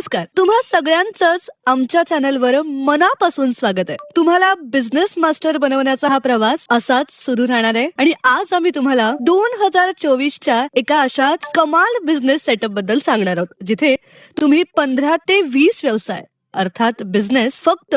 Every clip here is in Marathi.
नमस्कार. तुम्हा सगळ्यांचंच आमच्या चॅनलवर मनापासून स्वागत आहे. तुम्हाला बिझनेस मास्टर बनवण्याचा हा प्रवास असाच सुरू राहणार आहे आणि आज आम्ही तुम्हाला दोन हजार चोवीसच्या एका अशाच कमाल बिझनेस सेटअपबद्दल सांगणार आहोत जिथे तुम्ही पंधरा ते वीस व्यवसाय अर्थात बिझनेस फक्त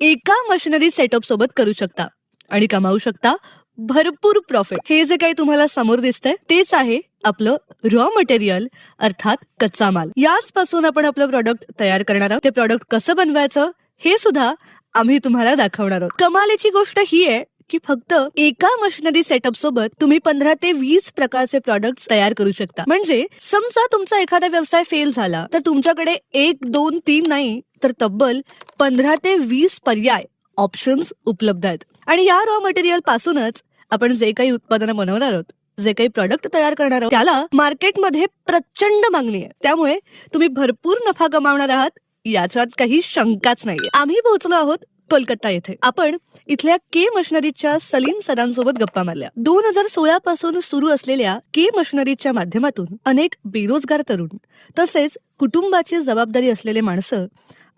एका मशिनरी सेटअप सोबत करू शकता आणि कमावू शकता भरपूर प्रॉफिट हे जे काही तुम्हाला समोर दिसतंय तेच आहे आपलं रॉ मटेरियल अर्थात कच्चा माल. याच पासून आपण आपलं प्रॉडक्ट तयार करणार आहोत. ते प्रॉडक्ट कसं बनवायचं हे सुद्धा आम्ही तुम्हाला दाखवणार आहोत. कमालीची गोष्ट ही आहे की फक्त एका मशिनरी सेटअप सोबत तुम्ही पंधरा ते वीस प्रकारचे प्रॉडक्ट तयार करू शकता. म्हणजे समजा तुमचा एखादा व्यवसाय फेल झाला तर तुमच्याकडे एक दोन तीन नाही तर तब्बल पंधरा ते वीस पर्याय ऑप्शन्स उपलब्ध आहेत. आणि या रॉ मटेरियल पासूनच आपण जे काही उत्पादनं बनवणार आहोत जे काही प्रॉडक्ट तयार करणार आहोत त्याला मार्केटमध्ये प्रचंड मागणी आहे. त्यामुळे तुम्ही भरपूर नफा कमावणार आहात याच्यात काही शंकाच नाहीये. आम्ही पोहोचलो आहोत कोलकाता येथे. आपण इथल्या के मशनरीच्या सलीम सरांसोबत गप्पा मारल्या. दोन हजार सोळा पासून सुरू असलेल्या के मशनरीच्या माध्यमातून अनेक बेरोजगार तरुण तसेच कुटुंबाची जबाबदारी असलेले माणसं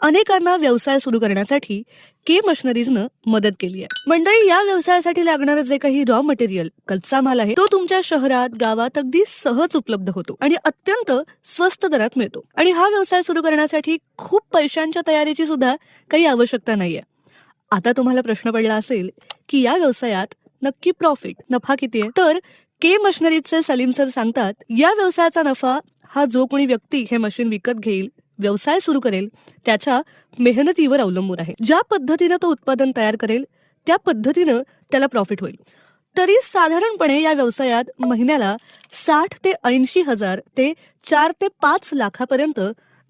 अनेकांना व्यवसाय सुरू करण्यासाठी के मशनरीजनं मदत केली आहे. मंडळी या व्यवसायासाठी लागणारं जे काही रॉ मटेरियल कच्चा माल आहे तो तुमच्या शहरात गावात अगदी सहज उपलब्ध होतो आणि अत्यंत स्वस्त दरात मिळतो. आणि हा व्यवसाय सुरू करण्यासाठी खूप पैशांच्या तयारीची सुद्धा काही आवश्यकता नाहीये. आता तुम्हाला प्रश्न पडला असेल की या व्यवसायात नक्की प्रॉफिट नफा किती आहे? तर के मशनरीजचे सलीम सर सांगतात या व्यवसायाचा नफा हा जो कोणी व्यक्ती हे मशीन विकत घेईल व्यवसाय सुरू करेल त्याच्या मेहनतीवर अवलंबून आहे. ज्या पद्धतीनं तो उत्पादन तयार करेल त्या पद्धतीनं त्याला प्रॉफिट होईल. तरी साधारणपणे या व्यवसायात महिन्याला साठ ते ऐंशी हजार ते चार ते पाच लाखापर्यंत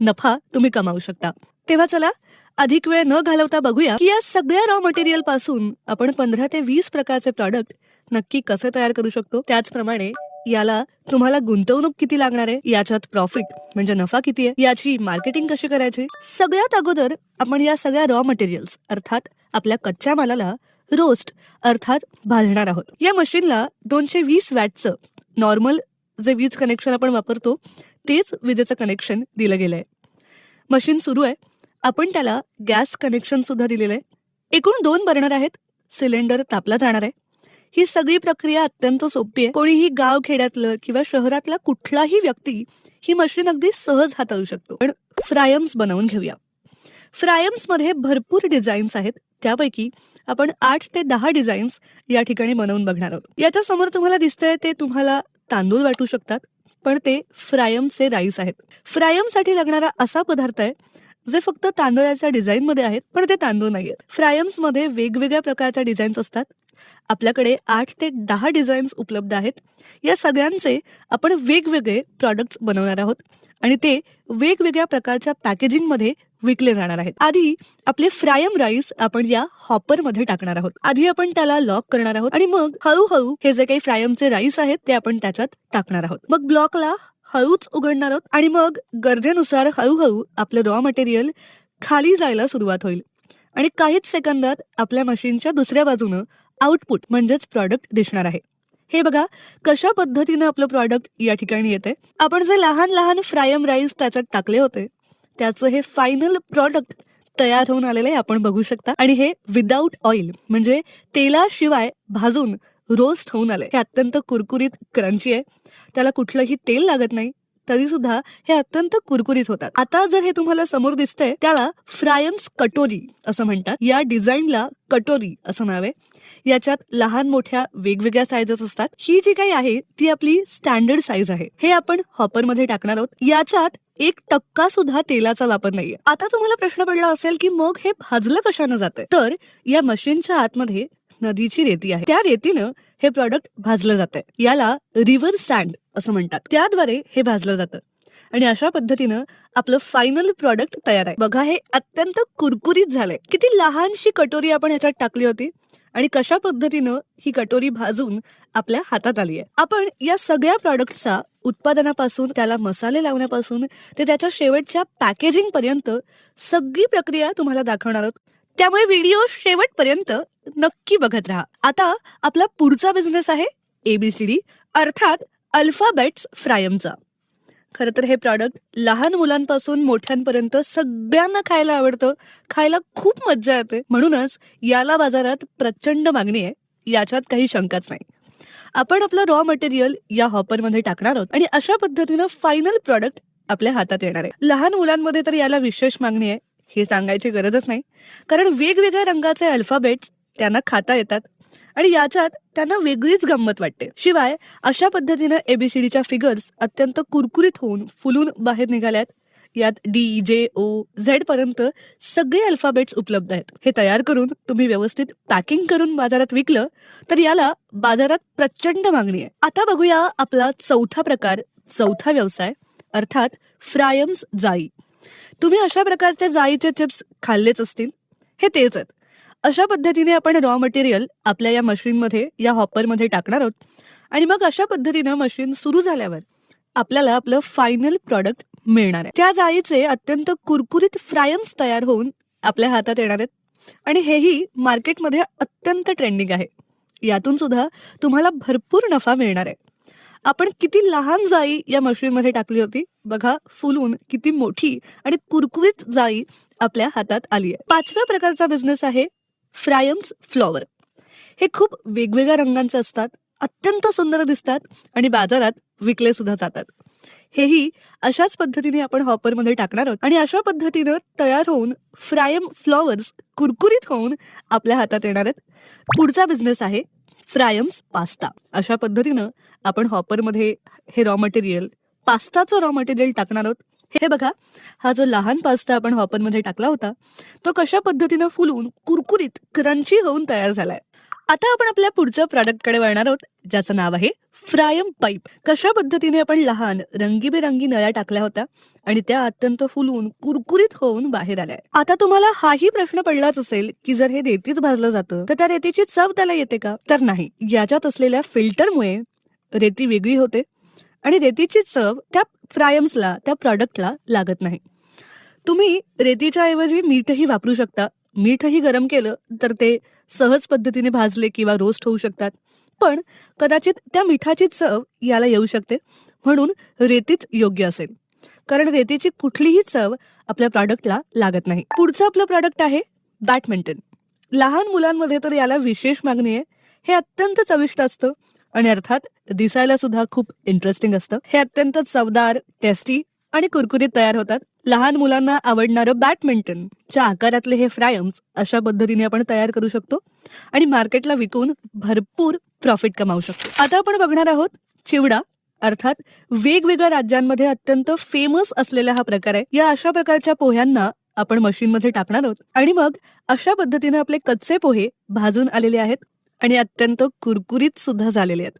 नफा तुम्ही कमावू शकता. तेव्हा चला अधिक वेळ न घालवता बघूया की या सगळ्या रॉ मटेरियलपासून आपण पंधरा ते वीस प्रकारचे प्रॉडक्ट नक्की कसे तयार करू शकतो? त्याचप्रमाणे याला तुम्हाला गुंतवणूक किती लागणार आहे? याच्यात प्रॉफिट म्हणजे नफा किती आहे? याची मार्केटिंग कशी करायची? सगळ्यात अगोदर आपण या सगळ्या रॉ मटेरियल्स अर्थात आपल्या कच्च्या मालाला रोस्ट अर्थात भाजणार आहोत. या मशीनला दोनशे वीस वॅटचं नॉर्मल जे वीज कनेक्शन आपण वापरतो तेच विजेचं कनेक्शन दिलं गेलंय. मशीन सुरू आहे. आपण त्याला गॅस कनेक्शन सुद्धा दिलेलं आहे. एकूण दोन बर्नर आहेत. सिलेंडर तापला जाणार आहे. ही सगळी प्रक्रिया अत्यंत सोपी आहे. कोणीही गाव खेड्यातलं किंवा शहरातला कुठलाही व्यक्ती ही मशीन अगदी सहज हाताळू शकतो. पण फ्रायम्स बनवून घेऊया. फ्रायम्समध्ये भरपूर डिझाईन्स आहेत. त्यापैकी आपण आठ ते दहा डिझाईन्स या ठिकाणी बनवून बघणार आहोत. याच्या समोर तुम्हाला दिसतंय ते तुम्हाला तांदूळ वाटू शकतात पण ते फ्रायमचे राईस आहेत. फ्रायमसाठी लागणारा असा पदार्थ आहे जे फक्त तांदळाच्या डिझाईन मध्ये आहेत पण ते तांदूळ नाही आहेत फ्रायम्समध्ये वेगवेगळ्या प्रकारच्या डिझाईन्स असतात. आपल्याकडे आठ ते दहा डिझाईन्स उपलब्ध आहेत. या सगळ्यांचे आपण वेगवेगळे प्रॉडक्ट्स बनवणार आहोत आणि ते वेगवेगळ्या प्रकारच्या पॅकेजिंगमध्ये विकले जाणार आहेत. आधी आपले फ्रायम राईस आपण या हॉपरमध्ये टाकणार आहोत. आधी आपण त्याला लॉक करणार आहोत आणि मग हळूहळू हे जे काही फ्रायमचे राईस आहेत ते आपण त्याच्यात टाकणार आहोत. मग ब्लॉकला हळूच उघडणार आहोत आणि मग गरजेनुसार हळूहळू आपलं रॉ मटेरियल खाली जायला सुरुवात होईल. आणि काहीच सेकंदात आपल्या मशीनच्या दुसऱ्या बाजूनं आउटपुट म्हणजेच प्रॉडक्ट दिसणार आहे. हे बघा कशा पद्धतीनं आपलं प्रॉडक्ट या ठिकाणी येते? आपण जे लहान लहान फ्रायम राईस त्याच्यात टाकले होते त्याचं हे फायनल प्रॉडक्ट तयार होऊन आलेलं आहे आपण बघू शकता. आणि हे विदाऊट ऑइल म्हणजे तेलाशिवाय भाजून रोस्ट होऊन आलंय. हे अत्यंत कुरकुरीत क्रंची आहे. त्याला कुठलंही तेल लागत नाही तरी सुद्धा हे अत्यंत कुरकुरीत होतात. आता जर हे तुम्हाला समोर दिसतंय त्याला फ्रायम्स कटोरी असं म्हणतात. या डिझाईनला कटोरी असं नाव आहे याच्यात लहान मोठ्या वेगवेगळ्या साईजेस असतात. ही जी काही आहे ती आपली स्टँडर्ड साईज आहे. हे आपण हॉपरमध्ये टाकणार आहोत. याच्यात एक टक्का सुद्धा तेलाचा वापर नाहीये. आता तुम्हाला प्रश्न पडला असेल की मग हे भाजलं कशानं जातंय? तर या मशीनच्या आतमध्ये नदीची रेती आहे. त्या रेतीनं हे प्रॉडक्ट भाजलं जात याला रिव्हर सँड असं म्हणतात. त्याद्वारे हे भाजलं जातं. आणि अशा पद्धतीनं आपलं फायनल प्रॉडक्ट तयार आहे. बघा हे अत्यंत कुरकुरीत झालंय. किती लहानशी कटोरी आपण ह्याच्यात टाकली होती. आणि कशा पद्धतीनं ही कटोरी भाजून आपल्या हातात आली आहे. आपण या सगळ्या प्रॉडक्टचा उत्पादनापासून त्याला मसाले लावण्यापासून ते त्याच्या शेवटच्या पॅकेजिंग पर्यंत सगळी प्रक्रिया तुम्हाला दाखवणार आहोत. त्यामुळे व्हिडिओ शेवटपर्यंत नक्की बघत राहा. आता आपला पुढचा बिझनेस आहे एबीसीडी अर्थात अल्फाबेट्स फ्रायमचा खरं तर हे प्रॉडक्ट लहान मुलांपासून मोठ्यांपर्यंत सगळ्यांना खायला आवडतं. खायला खूप मज्जा येते. म्हणूनच याला बाजारात प्रचंड मागणी आहे. याच्यात काही शंकाच नाही. आपण आपलं रॉ मटेरियल या हॉपरमध्ये टाकणार आहोत आणि अशा पद्धतीनं फायनल प्रॉडक्ट आपल्या हातात येणार आहे. लहान मुलांमध्ये तर याला विशेष मागणी आहे. हे सांगायची गरजच नाही. कारण वेगवेगळ्या रंगाचे अल्फाबेट्स त्यांना खाता येतात आणि याच्यात त्यांना वेगळीच गंमत वाटते. शिवाय अशा पद्धतीनं एबीसीडीच्या फिगर्स अत्यंत कुरकुरीत होऊन फुलून बाहेर निघाल्यात. यात डी जे ओ झेड पर्यंत सगळे अल्फाबेट्स उपलब्ध आहेत. हे तयार करून तुम्ही व्यवस्थित पॅकिंग करून बाजारात विकलं तर याला बाजारात प्रचंड मागणी आहे. आता बघूया आपला चौथा प्रकार चौथा व्यवसाय अर्थात फ्रायम्स जाई. तुम्ही अशा प्रकारचे जाईचे चिप्स खाल्लेच असतील. हे तेच आहेत. अशा पद्धतीने आपण रॉ मटेरियल आपल्या या मशीनमध्ये या हॉपरमध्ये टाकणार आहोत. आणि मग अशा पद्धतीनं मशीन सुरू झाल्यावर आपल्याला आपलं फायनल प्रॉडक्ट मिळणार आहे. त्या जाळीचे अत्यंत कुरकुरीत फ्रायम्स तयार होऊन आपल्या हातात येणार आहेत. आणि हेही मार्केटमध्ये अत्यंत ट्रेंडिंग आहे. यातून सुद्धा तुम्हाला भरपूर नफा मिळणार आहे. आपण किती लहान जाळी या मशीनमध्ये टाकली होती बघा फुलून किती मोठी आणि कुरकुरीत जाळी आपल्या हातात आली आहे. पाचव्या प्रकारचा बिझनेस आहे फ्रायम्स फ्लॉवर. हे खूप वेगवेगळ्या रंगांचे असतात अत्यंत सुंदर दिसतात आणि बाजारात विकले सुद्धा जातात. हेही अशाच पद्धतीने आपण हॉपरमध्ये टाकणार आहोत आणि अशा पद्धतीनं तयार होऊन फ्रायम फ्लॉवर्स कुरकुरीत होऊन आपल्या हातात येणार आहेत. पुढचा बिझनेस आहे फ्रायम्स पास्ता. अशा पद्धतीनं आपण हॉपरमध्ये हे रॉ मटेरियल पास्ताचं रॉ मटेरियल टाकणार आहोत. हे बघा हा जो लहान पास्ता आपण वापरमध्ये टाकला होता तो कशा पद्धतीनं फुलून कुरकुरीत क्रंची होऊन तयार झालाय. आता आपण आपल्या पुढच्या प्रॉडक्टकडे वळणार आहोत ज्याचं नाव आहे फ्रायम पाईप. कशा पद्धतीने आपण लहान रंगीबेरंगी नळ्या टाकल्या होत्या आणि त्या अत्यंत फुलून कुरकुरीत होऊन बाहेर आल्या. आता तुम्हाला हाही प्रश्न पडलाच असेल की जर हे रेतीत भाजलं जातं तर त्या रेतीची चव त्याला येते का? तर नाही. याच्यात असलेल्या फिल्टरमुळे रेती वेगळी होते आणि रेतीची चव त्या फ्रायम्सला त्या प्रॉडक्टला लागत नाही. तुम्ही रेतीच्या ऐवजी मीठही वापरू शकता. मीठही गरम केलं तर ते सहज पद्धतीने भाजले किंवा रोस्ट होऊ शकतात. पण कदाचित त्या मिठाची चव याला येऊ शकते. म्हणून रेतीच योग्य असेल. कारण रेतीची कुठलीही चव आपल्या प्रॉडक्टला लागत नाही. पुढचं आपलं प्रॉडक्ट आहे बॅडमिंटन. लहान मुलांमध्ये तर याला विशेष मागणी आहे. हे अत्यंत चविष्ट असतं. आणि अर्थात दिसायला सुद्धा खूप इंटरेस्टिंग असतं. हे अत्यंत चवदार टेस्टी आणि कुरकुरीत तयार होतात. लहान मुलांना आवडणारं बॅडमिंटन च्या आकारातले हे फ्रायम्स अशा पद्धतीने आपण तयार करू शकतो आणि मार्केटला विकून भरपूर प्रॉफिट कमावू शकतो. आता आपण बघणार आहोत चिवडा अर्थात वेगवेगळ्या राज्यांमध्ये अत्यंत फेमस असलेला हा प्रकार आहे. या अशा प्रकारच्या पोह्यांना आपण मशीनमध्ये टाकणार आहोत. आणि मग अशा पद्धतीने आपले कच्चे पोहे भाजून आलेले आहेत. आणि अत्यंत कुरकुरीत सुद्धा झालेले आहेत.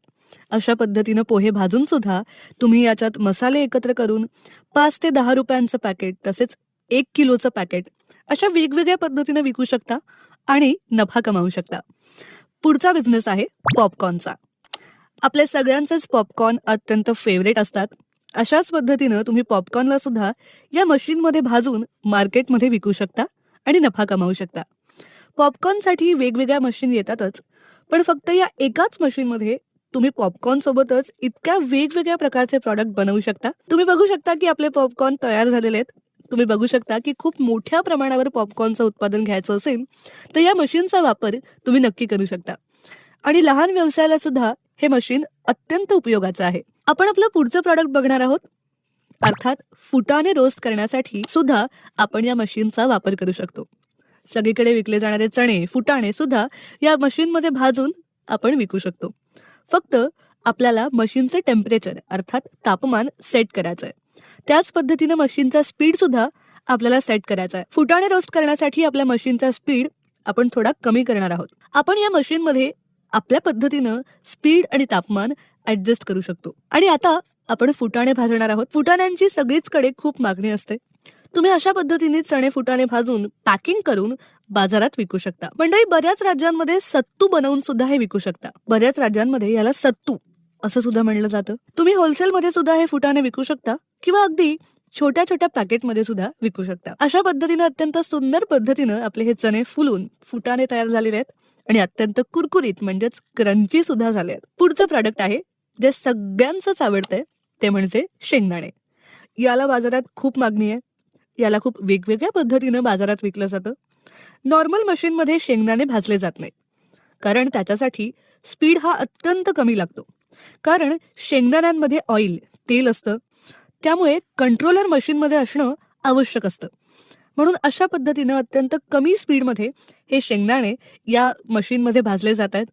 अशा पद्धतीनं पोहे भाजून सुद्धा तुम्ही याच्यात मसाले एकत्र करून पाच ते दहा रुपयांचं पॅकेट तसेच एक किलोचं पॅकेट अशा वेगवेगळ्या पद्धतीनं विकू शकता आणि नफा कमावू शकता. पुढचा बिझनेस आहे पॉपकॉर्नचा आपल्या सगळ्यांचेच पॉपकॉर्न अत्यंत फेवरेट असतात. अशाच पद्धतीनं तुम्ही पॉपकॉर्नला सुद्धा या मशीनमध्ये भाजून मार्केटमध्ये विकू शकता आणि नफा कमावू शकता. पॉपकॉर्नसाठी वेगवेगळ्या मशीन येतातच. पण फक्त या एकाच मशीनमध्ये तुम्ही पॉपकॉर्न सोबतच इतक्या वेगवेगळ्या प्रकारचे प्रॉडक्ट बनवू शकता. तुम्ही बघू शकता की आपले पॉपकॉर्न तयार झालेले आहेत. तुम्ही बघू शकता की खूप मोठ्या प्रमाणावर पॉपकॉर्नचं उत्पादन घ्यायचं असेल तर या मशीनचा वापर तुम्ही नक्की करू शकता. आणि लहान व्यवसायाला सुद्धा हे मशीन अत्यंत उपयोगाचं आहे. आपण आपलं पुढचं प्रॉडक्ट बघणार आहोत. अर्थात फुटाने रोस्ट करण्यासाठी सुद्धा आपण या मशीनचा वापर करू शकतो. सगळीकडे विकले जाणारे चणे फुटाणे सुद्धा या मशीनमध्ये भाजून आपण विकू शकतो. फक्त आपल्याला मशीनचे टेम्परेचर अर्थात तापमान सेट करायचं आहे त्याच पद्धतीनं मशीनचा स्पीड सुद्धा आपल्याला सेट करायचा आहे फुटाणे रोस्ट करण्यासाठी आपल्या मशीनचा स्पीड आपण थोडा कमी करणार आहोत. आपण या मशीनमध्ये आपल्या पद्धतीनं स्पीड आणि तापमान ऍडजस्ट करू शकतो. आणि आता आपण फुटाणे भाजणार आहोत. फुटाण्यांची सगळीचकडे खूप मागणी असते. तुम्ही अशा पद्धतीने चणे फुटाणे भाजून पॅकिंग करून बाजारात विकू शकता. मंडळी बऱ्याच राज्यांमध्ये सत्तू बनवून सुद्धा हे विकू शकता. बऱ्याच राज्यांमध्ये याला सत्तू असं सुद्धा म्हणलं जातं. तुम्ही होलसेलमध्ये सुद्धा हे फुटाणे विकू शकता किंवा अगदी छोट्या छोट्या पॅकेटमध्ये सुद्धा विकू शकता. अशा पद्धतीनं अत्यंत सुंदर पद्धतीनं आपले हे चणे फुलून फुटाणे तयार झालेले आहेत आणि अत्यंत कुरकुरीत म्हणजेच क्रंची सुद्धा झाले आहेत. पुढचं प्रॉडक्ट आहे जे सगळ्यांचंच आवडतंय ते म्हणजे शेंगदाणे. याला बाजारात खूप मागणी आहे. याला खूप वेगवेगळ्या पद्धतीनं बाजारात विकलं जातं. नॉर्मल मशीनमध्ये शेंगदाणे भाजले जात नाहीत. कारण त्याच्यासाठी स्पीड हा अत्यंत कमी लागतो. कारण शेंगदाण्यांमध्ये ऑइल तेल असतं. त्यामुळे कंट्रोलर मशीनमध्ये असणं आवश्यक असतं. म्हणून अशा पद्धतीनं अत्यंत कमी स्पीडमध्ये हे शेंगदाणे या मशीनमध्ये भाजले जात आहेत.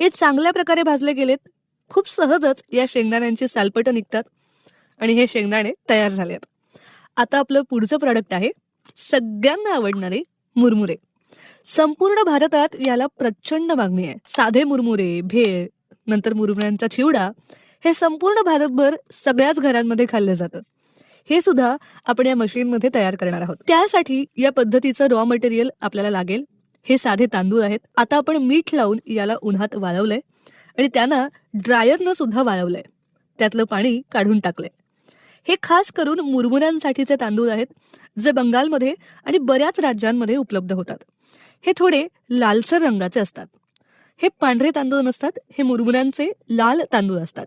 हे चांगल्या प्रकारे भाजले गेलेत. खूप सहजच या शेंगदाण्यांची सालपटं निघतात. आणि हे शेंगदाणे तयार झाले आहेत आता आपलं पुढचं प्रॉडक्ट आहे. सगळ्यांना आवडणारे मुरमुरे. संपूर्ण भारतात याला प्रचंड मागणी आहे. साधे मुरमुरे भेळ नंतर मुरमुऱ्यांचा चिवडा हे संपूर्ण भारतभर सगळ्याच घरांमध्ये खाल्लं जातं. हे सुद्धा आपण या मशीनमध्ये तयार करणार आहोत. त्यासाठी या पद्धतीचं रॉ मटेरियल आपल्याला लागेल. हे साधे तांदूळ आहेत. आता आपण मीठ लावून याला उन्हात वाळवलंय. आणि त्यांना ड्रायरनं सुद्धा वाळवलंय. त्यातलं पाणी काढून टाकलंय. हे खास करून मुरमुऱ्यांसाठीचे तांदूळ आहेत जे बंगालमध्ये आणि बऱ्याच राज्यांमध्ये उपलब्ध होतात. हे थोडे लालसर रंगाचे असतात. हे पांढरे तांदूळ नसतात हे मुरमुऱ्यांचे लाल तांदूळ असतात.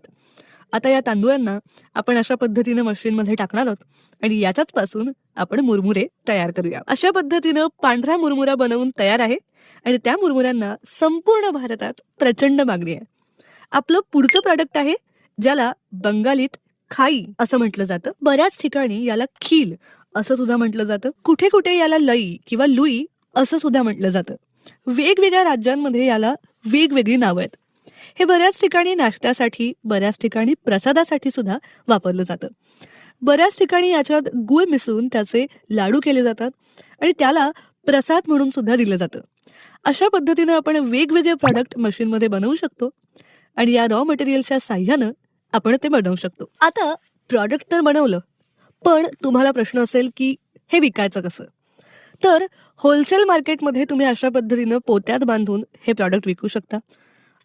आता या तांदूळांना आपण अशा पद्धतीनं मशीनमध्ये टाकणार आहोत आणि याच्याच पासून आपण मुरमुरे तयार करूया. अशा पद्धतीनं पांढरा मुरमुरा बनवून तयार आहे आणि त्या मुरमुऱ्यांना संपूर्ण भारतात प्रचंड मागणी आहे. आपलं पुढचं प्रॉडक्ट आहे ज्याला बंगालीत खाई असं म्हटलं जातं. बऱ्याच ठिकाणी याला खील असं सुद्धा म्हटलं जातं. कुठे कुठे याला लई किंवा लुई असं सुद्धा म्हटलं जातं. वेगवेगळ्या राज्यांमध्ये याला वेगवेगळी नावं आहेत. हे बऱ्याच ठिकाणी नाश्त्यासाठी बऱ्याच ठिकाणी प्रसादासाठी सुद्धा वापरलं जातं. बऱ्याच ठिकाणी याच्यात गुळ मिसळून त्याचे लाडू केले जातात आणि त्याला प्रसाद म्हणून सुद्धा दिलं जातं. अशा पद्धतीनं आपण वेगवेगळे प्रॉडक्ट मशीनमध्ये बनवू शकतो. आणि या रॉ मटेरियलच्या साह्यानं आपण ते बनवू शकतो. आता प्रॉडक्ट तर बनवलं पण तुम्हाला प्रश्न असेल की हे विकायचं कसं? तर होलसेल मार्केटमध्ये तुम्ही अशा पद्धतीनं पोत्यात बांधून हे प्रॉडक्ट विकू शकता.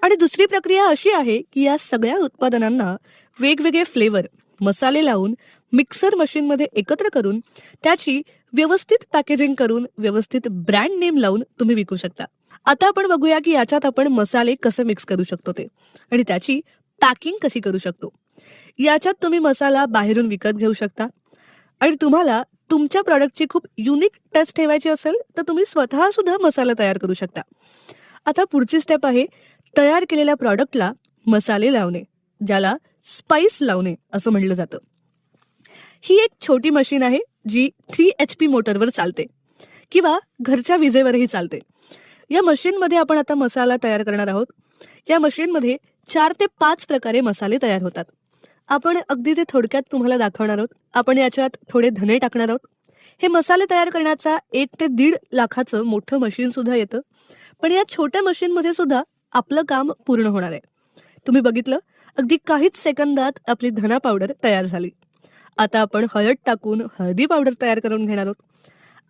आणि दुसरी प्रक्रिया अशी आहे की या सगळ्या उत्पादनांना वेगवेगळे फ्लेवर मसाले लावून मिक्सर मशीनमध्ये एकत्र करून त्याची व्यवस्थित पॅकेजिंग करून व्यवस्थित ब्रँड नेम लावून तुम्ही विकू शकता. आता आपण बघूया की याच्यात आपण मसाले कसे मिक्स करू शकतो ते. आणि त्याची पॅकिंग कशी करू शकतो? याच्यात तुम्ही मसाला बाहेरून विकत घेऊ शकता. आणि तुम्हाला तुमच्या प्रॉडक्टची खूप युनिक टच ठेवायची असेल तर तुम्ही स्वतः सुद्धा मसाला तयार करू शकता. आता पुढची स्टेप आहे तयार केलेल्या प्रॉडक्टला मसाले लावणे ज्याला स्पाइस लावणे असं म्हटलं जातं. ही एक छोटी मशीन आहे जी थ्री एच पी मोटरवर चालते किंवा घरच्या विजेवरही चालते. या मशीनमध्ये आपण आता मसाला तयार करणार आहोत. या मशीनमध्ये चार ते पाच प्रकारे मसाले तयार होतात. आपण अगदी ते थोडक्यात तुम्हाला दाखवणार आहोत आपण याच्यात थोडे धने टाकणार आहोत. हे मसाले तयार करण्याचा एक ते दीड लाखाचं मोठं मशीन सुद्धा येतं. पण या छोट्या मशीनमध्ये सुद्धा आपलं काम पूर्ण होणार आहे. तुम्ही बघितलं? अगदी काहीच सेकंदात आपली धना पावडर तयार झाली. आता आपण हळद टाकून हळदी पावडर तयार करून घेणार आहोत.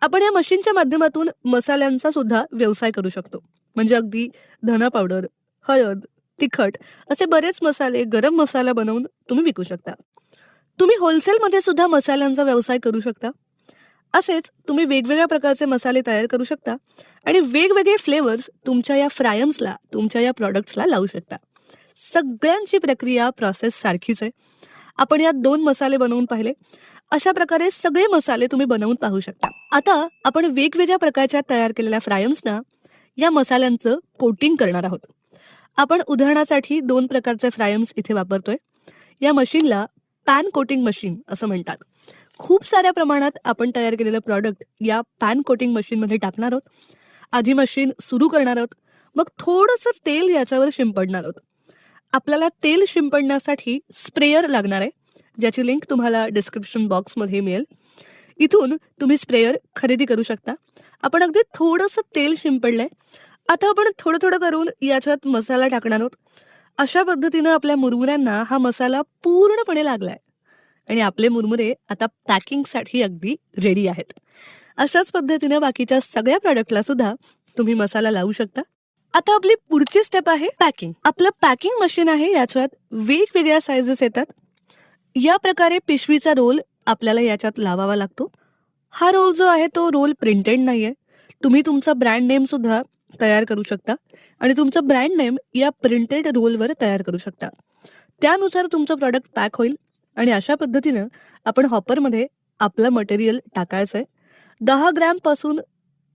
आपण या मशीनच्या माध्यमातून मसाल्यांचा सुद्धा व्यवसाय करू शकतो. म्हणजे अगदी धना पावडर हळद तिखट असे बरेच मसाले गरम मसाला बनवून तुम्ही विकू शकता. तुम्ही होलसेलमध्ये सुद्धा मसाल्यांचा व्यवसाय करू शकता. असेच तुम्ही वेगवेगळ्या प्रकारचे मसाले तयार करू शकता आणि वेगवेगळे फ्लेवर्स तुमच्या या फ्रायम्सला तुमच्या या प्रॉडक्ट्सला लावू शकता. सगळ्यांची प्रक्रिया प्रोसेस सारखीच आहे. आपण यात दोन मसाले बनवून पाहिले. अशा प्रकारे सगळे मसाले तुम्ही बनवून पाहू शकता. आता आपण वेगवेगळ्या प्रकारच्या तयार केलेल्या फ्रायम्सना या मसाल्यांचं कोटिंग करणार आहोत. आपण उदाहरणासाठी दोन प्रकारचे फ्रायम्स इथे वापरतोय. या मशीनला पॅन कोटिंग मशीन असं म्हणतात. खूप साऱ्या प्रमाणात आपण तयार केलेलं प्रॉडक्ट या पॅन कोटिंग मशीनमध्ये टाकणार आहोत. आधी मशीन सुरू करणार आहोत. मग थोडंसं तेल याच्यावर शिंपडणार आहोत. आपल्याला तेल शिंपडण्यासाठी स्प्रेयर लागणार आहे ज्याची लिंक तुम्हाला डिस्क्रिप्शन बॉक्समध्ये मिळेल. इथून तुम्ही स्प्रेयर खरेदी करू शकता. आपण अगदी थोडंसं तेल शिंपडलंय. आता आपण थोडं थोडं करून याच्यात मसाला टाकणार आहोत. अशा पद्धतीनं आपल्या मुरमुऱ्यांना हा मसाला पूर्णपणे लागलाय. आणि आपले मुरमुरे आता पॅकिंगसाठी अगदी रेडी आहेत. अशाच पद्धतीनं बाकीच्या सगळ्या प्रॉडक्टला सुद्धा तुम्ही मसाला लावू शकता. आता आपली पुढची स्टेप आहे पॅकिंग आपलं पॅकिंग मशीन आहे याच्यात वेगवेगळ्या सायझेस येतात. या प्रकारे पिशवीचा रोल आपल्याला याच्यात लावावा लागतो. हा रोल जो आहे तो रोल प्रिंटेड नाहीये. तुम्ही तुमचा ब्रँड नेम सुद्धा तयार करू शकता. आणि तुमचं ब्रँड नेम या प्रिंटेड रोलवर तयार करू शकता. त्यानुसार तुमचं प्रॉडक्ट पॅक होईल. आणि अशा पद्धतीनं आपण हॉपरमध्ये आपलं मटेरियल टाकायचं आहे दहा ग्रॅमपासून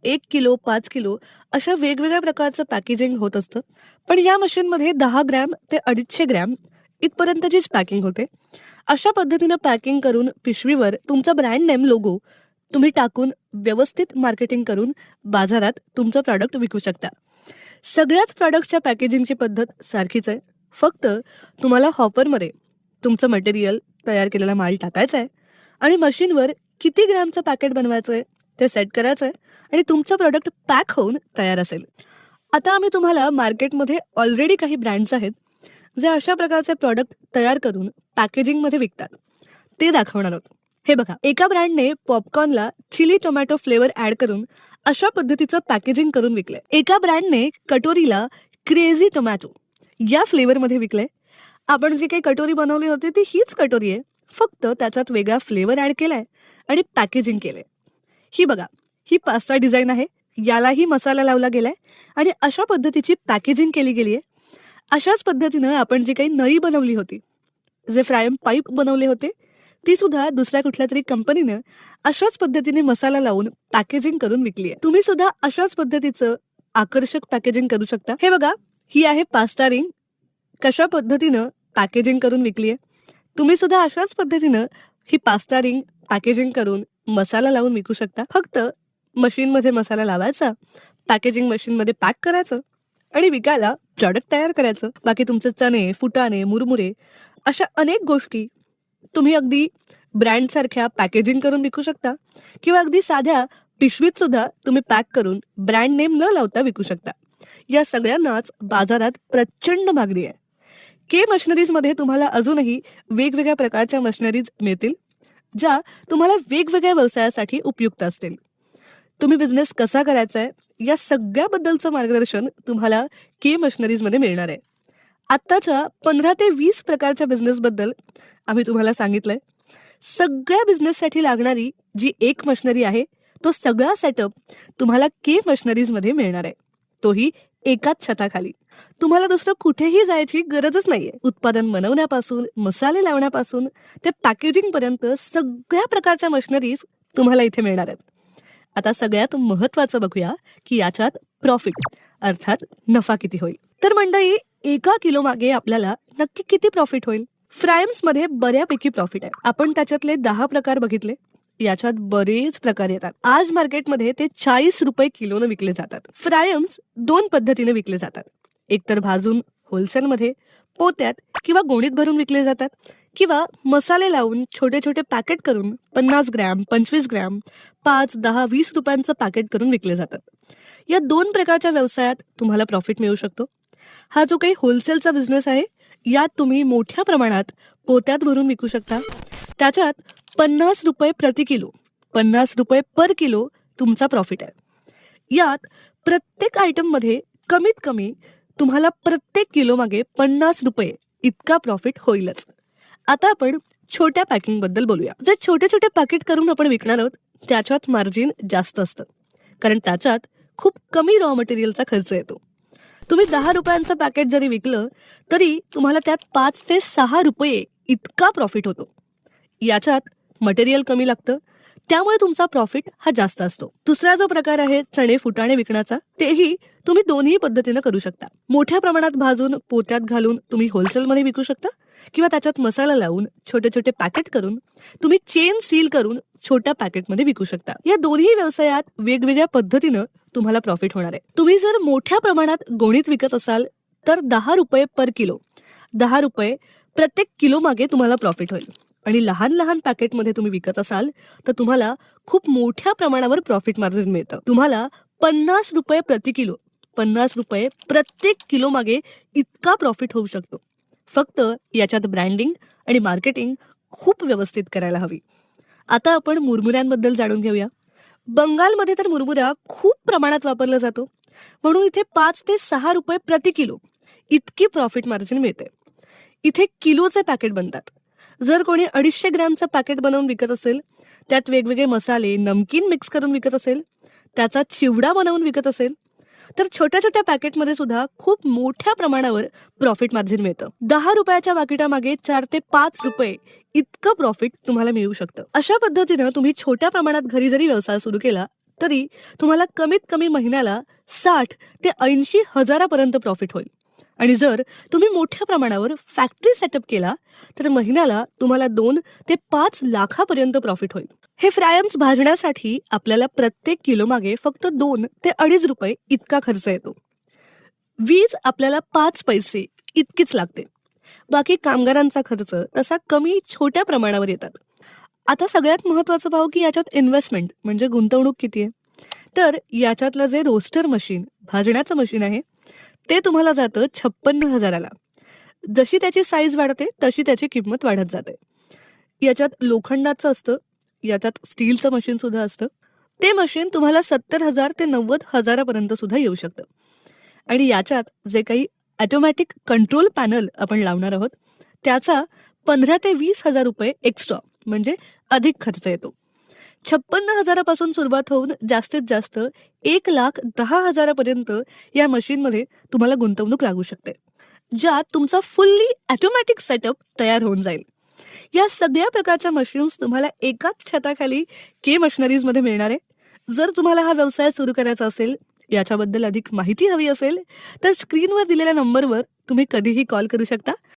एक किलो पाच किलो अशा वेगवेगळ्या प्रकारचं पॅकेजिंग होत असतं. पण या मशीनमध्ये दहा ग्रॅम ते अडीचशे ग्रॅम इथपर्यंतचीच पॅकिंग होते. अशा पद्धतीनं पॅकिंग करून पिशवीवर तुमचा ब्रँड नेम लोगो तुम्ही टाकून व्यवस्थित मार्केटिंग करून बाजारात तुमचं प्रॉडक्ट विकू शकता. सगळ्याच प्रॉडक्टच्या पॅकेजिंगची पद्धत सारखीच आहे. फक्त तुम्हाला हॉपरमध्ये तुमचं मटेरियल तयार केलेला माल टाकायचा आहे आणि मशीनवर किती ग्रॅमचं पॅकेट बनवायचं आहे ते सेट करायचं आहे आणि तुमचं प्रॉडक्ट पॅक होऊन तयार असेल. आता आम्ही तुम्हाला मार्केटमध्ये ऑलरेडी काही ब्रँड्स आहेत जे अशा प्रकारचे प्रॉडक्ट तयार करून पॅकेजिंगमध्ये विकतात. ते दाखवणार आहोत. हे बघा एका ब्रँडने पॉपकॉर्नला चिली टोमॅटो फ्लेवर ऍड करून अशा पद्धतीचं पॅकेजिंग करून विकलंय. एका ब्रँडने कटोरीला क्रेझी टोमॅटो या फ्लेवरमध्ये विकले आपण जी काही कटोरी बनवली होती ती हीच कटोरी आहे. फक्त त्याच्यात वेगळा फ्लेवर ऍड केलाय आणि पॅकेजिंग केलंय. ही बघा ही पास्ता डिझाईन आहे. यालाही मसाला लावला गेलाय आणि अशा पद्धतीची पॅकेजिंग केली गेली आहे अशाच पद्धतीनं आपण जी काही नळी बनवली होती जे फ्रायम पाईप बनवले होते ती सुद्धा दुसऱ्या कुठल्या तरी कंपनीनं अशाच पद्धतीने मसाला लावून पॅकेजिंग करून विकली आहे. तुम्ही सुद्धा अशाच पद्धतीचं आकर्षक पॅकेजिंग करू शकता. हे बघा ही आहे पास्ता रिंग. कशा पद्धतीनं पॅकेजिंग करून विकली आहे? तुम्ही सुद्धा अशाच पद्धतीनं ही पास्ता रिंग पॅकेजिंग करून मसाला लावून विकू शकता. फक्त मशीनमध्ये मसाला लावायचा पॅकेजिंग मशीनमध्ये पॅक करायचं आणि विकायला प्रॉडक्ट तयार करायचं. बाकी तुमचे चणे फुटाणे मुरमुरे अशा अनेक गोष्टी तुम्ही अगदी ब्रँडसारख्या पॅकेजिंग करून विकू शकता किंवा अगदी साध्या पिशवीत सुद्धा तुम्ही पॅक करून ब्रँड नेम न लावता विकू शकता. या सगळ्यांनाच बाजारात प्रचंड मागणी आहे. के मशनरीजमध्ये तुम्हाला अजूनही वेगवेगळ्या प्रकारच्या मशनरीज मिळतील ज्या तुम्हाला वेगवेगळ्या व्यवसायासाठी उपयुक्त असतील. तुम्ही बिझनेस कसा करायचा आहे या सगळ्याबद्दलचं मार्गदर्शन तुम्हाला के मशनरीजमध्ये मिळणार आहे. आत्ताच्या पंधरा ते वीस प्रकारच्या बिझनेसबद्दल आम्ही तुम्हाला सांगितलंय. सगळ्या बिझनेससाठी लागणारी जी एक मशनरी आहे तो सगळा सेटअप तुम्हाला के मशनरीजमध्ये मिळणार आहे. तोही एकाच छताखाली. तुम्हाला दुसरं कुठेही जायची गरजच नाहीये. उत्पादन बनवण्यापासून मसाले लावण्यापासून ते पॅकेजिंगपर्यंत सगळ्या प्रकारच्या मशनरीज तुम्हाला इथे मिळणार आहेत. आता सगळ्यात महत्वाचं बघूया की याच्यात प्रॉफिट अर्थात नफा किती होईल. तर मंडळी एका किलो मागे आपल्याला नक्की किती प्रॉफिट होईल? फ्रायम्समध्ये बऱ्यापैकी प्रॉफिट आहे. आपण त्याच्यातले दहा प्रकार बघितले. याच्यात बरेच प्रकार येतात. आज मार्केटमध्ये ते चाळीस रुपये किलोनं विकले जातात. फ्रायम्स दोन पद्धतीने विकले जातात. एकतर भाजून होलसेलमध्ये पोत्यात किंवा गोणीत भरून विकले जातात. किंवा मसाले लावून छोटे छोटे पॅकेट करून पन्नास ग्रॅम पंचवीस ग्रॅम पाच दहा वीस रुपयांचं पॅकेट करून विकले जातात. या दोन प्रकारच्या व्यवसायात तुम्हाला प्रॉफिट मिळू शकतो. हा जो काही होलसेलचा बिझनेस आहे यात तुम्ही मोठ्या प्रमाणात पोत्यात भरून विकू शकता. त्याच्यात पन्नास रुपये प्रति किलो पन्नास रुपये पर किलो तुमचा प्रॉफिट आहे. यात प्रत्येक आयटममध्ये कमीत कमी तुम्हाला प्रत्येक किलो मागे पन्नास रुपये इतका प्रॉफिट होईलच. आता आपण छोट्या पॅकिंगबद्दल बोलूया. जे छोटे छोटे पॅकेट करून आपण विकणार आहोत त्याच्यात मार्जिन जास्त असतं. कारण त्याच्यात खूप कमी रॉ मटेरियलचा खर्च येतो. तुम्ही दहा रुपयांचं पॅकेट जरी विकलं तरी तुम्हाला त्यात पाच ते सहा रुपये इतका प्रॉफिट होतो. याच्यात मटेरियल कमी लागतं. त्यामुळे तुमचा प्रॉफिट हा जास्त असतो. दुसरा जो प्रकार आहे चणे फुटाणे विकण्याचा तेही तुम्ही दोन्ही पद्धतीनं करू शकता. मोठ्या प्रमाणात भाजून पोत्यात घालून तुम्ही होलसेलमध्ये विकू शकता किंवा त्याच्यात मसाला लावून छोटे छोटे पॅकेट करून तुम्ही चेन सील करून छोट्या पॅकेटमध्ये विकू शकता. या दोन्ही व्यवसायात वेगवेगळ्या पद्धतीनं तुम्हाला प्रॉफिट होणार आहे. तुम्ही जर मोठ्या प्रमाणात गोणीत विकत असाल तर दहा रुपये पर किलो. दहा रुपये प्रत्येक किलो मागे तुम्हाला प्रॉफिट होईल. आणि लहान लहान पॅकेटमध्ये तुम्ही विकत असाल तर तुम्हाला खूप मोठ्या प्रमाणावर प्रॉफिट मार्जिन मिळतं. तुम्हाला पन्नास रुपये प्रति किलो पन्नास रुपये प्रत्येक किलो मागे इतका प्रॉफिट होऊ शकतो. फक्त याच्यात ब्रँडिंग आणि मार्केटिंग खूप व्यवस्थित करायला हवी. आता आपण मुरमुऱ्यांबद्दल जाणून घेऊया. बंगालमध्ये तर मुरमुरा खूप प्रमाणात वापरला जातो. म्हणून इथे पाच ते सहा रुपये प्रति किलो इतकी प्रॉफिट मार्जिन मिळते. इथे किलोचे पॅकेट बनतात. जर कोणी अडीचशे ग्रॅमचं पॅकेट बनवून विकत असेल त्यात वेगवेगळे मसाले नमकीन मिक्स करून विकत असेल त्याचा चिवडा बनवून विकत असेल तर छोट्या छोट्या पॅकेटमध्ये सुद्धा खूप मोठ्या प्रमाणावर प्रॉफिट मार्जिन मिळतं. दहा रुपयाच्या पाकिटामागे चार ते पाच रुपये इतकं प्रॉफिट तुम्हाला मिळू शकतं. अशा पद्धतीनं तुम्ही छोट्या प्रमाणात घरी जरी व्यवसाय सुरू केला तरी तुम्हाला कमीत कमी महिन्याला साठ ते ऐंशी हजारापर्यंत प्रॉफिट होईल. आणि जर तुम्ही मोठ्या प्रमाणावर फॅक्टरी सेटअप केला तर महिन्याला तुम्हाला दोन ते पाच लाखापर्यंत प्रॉफिट होईल. हे फ्रायम्स भाजण्यासाठी आपल्याला प्रत्येक किलो मागे फक्त दोन ते अडीच रुपये इतका खर्च येतो. वीज आपल्याला पाच पैसे इतकीच लागते. बाकी कामगारांचा खर्च तसा कमी छोट्या प्रमाणावर येतात. आता सगळ्यात महत्वाचं पाहू की याच्यात इन्व्हेस्टमेंट म्हणजे गुंतवणूक किती आहे? तर याच्यातलं जे रोस्टर मशीन भाजण्याचं मशीन आहे ते तुम्हाला जातं छप्पन्न हजाराला. जशी त्याची साईज वाढते तशी त्याची किंमत वाढत जाते. याच्यात लोखंडाचं असतं याच्यात स्टीलचं मशीन सुद्धा असतं. ते मशीन तुम्हाला सत्तर हजार ते नव्वद हजारापर्यंत सुद्धा येऊ शकतं. आणि याच्यात जे काही ॲटोमॅटिक कंट्रोल पॅनल आपण लावणार आहोत त्याचा पंधरा ते वीस हजार रुपये एक्स्ट्रा म्हणजे अधिक खर्च येतो. छप्पन्न हजारापासून सुरुवात होऊन जास्तीत जास्त एक लाख दहा हजारापर्यंत या मशीनमध्ये तुम्हाला गुंतवणूक लागू शकते. ज्यात तुमचा फुल्ली ॲटोमॅटिक सेटअप तयार होऊन जाईल. या सगळ्या प्रकारच्या मशीन्स तुम्हाला एकाच छताखाली के मशनरीजमध्ये मिळणार आहे जर तुम्हाला हा व्यवसाय सुरू करायचा असेल याच्याबद्दल अधिक माहिती हवी असेल तर स्क्रीनवर दिलेल्या नंबरवर तुम्ही कधीही कॉल करू शकता.